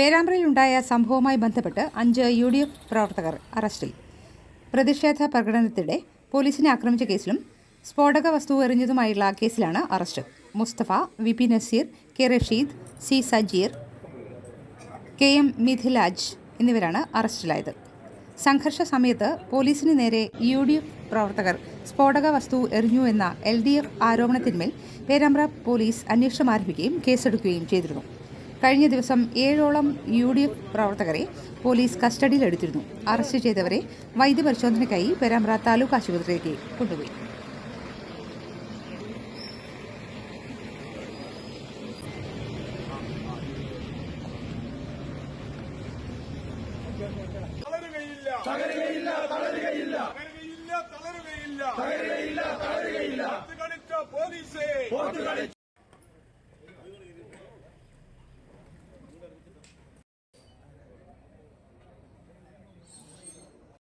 പേരാമ്പ്രയിലുണ്ടായ സംഭവവുമായി ബന്ധപ്പെട്ട് അഞ്ച് യു ഡി എഫ് പ്രവർത്തകർ അറസ്റ്റിൽ. പ്രതിഷേധ പ്രകടനത്തിനിടെ പോലീസിനെ ആക്രമിച്ച കേസിലും സ്ഫോടക വസ്തു എറിഞ്ഞതുമായുള്ള കേസിലാണ് arrest. Mustafa V P Naseer K Rasheed C Sajeer K M Midhilaj എന്നിവരാണ് അറസ്റ്റിലായത്. സംഘർഷ സമയത്ത് പോലീസിന് നേരെ യു ഡി എഫ് പ്രവർത്തകർ സ്ഫോടക വസ്തു എറിഞ്ഞു എന്ന എൽ ഡി എഫ് ആരോപണത്തിന്മേൽ പേരാമ്പ്ര പോലീസ് അന്വേഷണം ആരംഭിക്കുകയും കേസെടുക്കുകയും ചെയ്തിരുന്നു. കഴിഞ്ഞ ദിവസം ഏഴോളം യു ഡി എഫ് പ്രവർത്തകരെ പോലീസ് കസ്റ്റഡിയിലെടുത്തിരുന്നു അറസ്റ്റ് ചെയ്തവരെ വൈദ്യപരിശോധനയ്ക്കായി പേരാമ്പ്ര താലൂക്ക് ആശുപത്രിയിലേക്ക് കൊണ്ടുപോയി. തളരുകയില്ല തളരുകയില്ല തളരുകയില്ല തളരുകയില്ല തളരുകയില്ല തളരുകയില്ല തളരുകയില്ല കളിച്ച പോലീസേ.